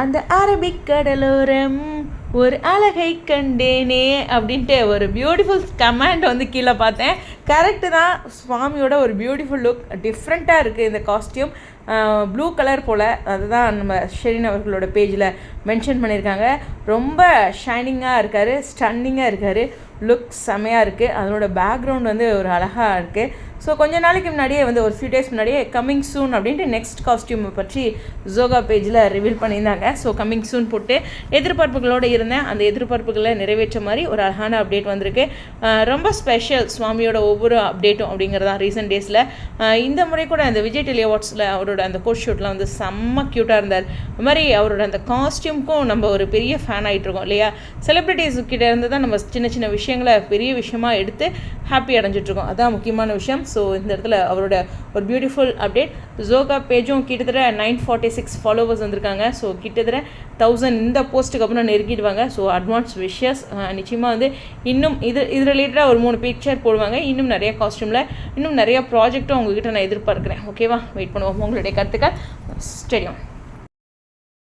அந்த அரபிக் கடலோரம் ஒரு அழகை கண்டேனே அப்படின்ட்டு ஒரு பியூட்டிஃபுல் கமெண்ட் வந்து கீழே பார்த்தேன். கரெக்டு தான். சுவாமியோட ஒரு பியூட்டிஃபுல் லுக் டிஃப்ரெண்ட்டாக இருக்குது இந்த காஸ்டியூம் ப்ளூ கலர் போல். அதுதான் நம்ம ஷெரின் அவர்களோட பேஜில் மென்ஷன் பண்ணியிருக்காங்க. ரொம்ப ஷைனிங்காக இருக்கார். ஸ்டன்னிங்காக இருக்கார். லுக் செமையாக இருக்குது அதனோட பேக்ரவுண்ட் வந்து ஒரு அழகாக இருக்குது ஸோ கொஞ்ச நாளைக்கு முன்னாடியே வந்து ஒரு ஃபியூ டேஸ் முன்னாடியே கம்மிங் சூன் அப்படின்ட்டு நெக்ஸ்ட் காஸ்டியூமை பற்றி ஜோகா பேஜில் ரிவீல் பண்ணியிருந்தாங்க. ஸோ கம்மிங் சூன் போட்டு எதிர்பார்ப்புகளோடு இருந்தேன். அந்த எதிர்பார்ப்புகளை நிறைவேற்ற மாதிரி ஒரு அழகான அப்டேட் வந்திருக்கு. ரொம்ப ஸ்பெஷல் சுவாமியோட ஒவ்வொரு அப்டேட்டும் அப்படிங்கிறதா ரீசெண்ட் டேஸில் இந்த முறை கூட அந்த விஜய் டெலி அவார்ட்ஸில் அவரோட அந்த கோட் ஷூட்லாம் வந்து செம்ம க்யூட்டாக இருந்தார். அது மாதிரி அவரோட அந்த காஸ்டியூம்க்கும் நம்ம ஒரு பெரிய ஃபேன் ஆகிட்டு இருக்கோம் இல்லையா? செலிப்ரிட்டிஸ் கிட்டே இருந்து தான் நம்ம சின்ன சின்ன விஷயம் விஷயங்களை பெரிய விஷயமா எடுத்து ஹாப்பி அடைஞ்சிட்ருக்கோம். அதான் முக்கியமான விஷயம். ஸோ இந்த இடத்துல அவரோட ஒரு பியூட்டிஃபுல் அப்டேட் ஜோகா பேஜும் கிட்டத்தட்ட நைன் ஃபார்ட்டி சிக்ஸ் ஃபாலோவர்ஸ் வந்திருக்காங்க. ஸோ கிட்டத்தட்ட தௌசண்ட் இந்த போஸ்ட்டுக்கு அப்புறம் நெருக்கிடுவாங்க. ஸோ அட்வான்ஸ் விஷஸ் நிச்சயமாக வந்து இன்னும் இது இது ரிலேட்டடாக ஒரு மூணு பிக்சர் போடுவாங்க. இன்னும் நிறைய காஸ்ட்யூமில் இன்னும் நிறைய ப்ராஜெக்ட்டும் உங்ககிட்ட நான் எதிர்பார்க்குறேன். ஓகேவா வெயிட் பண்ணுவோம். உங்களுடைய கருத்துக்கள். ஸ்டேடியம்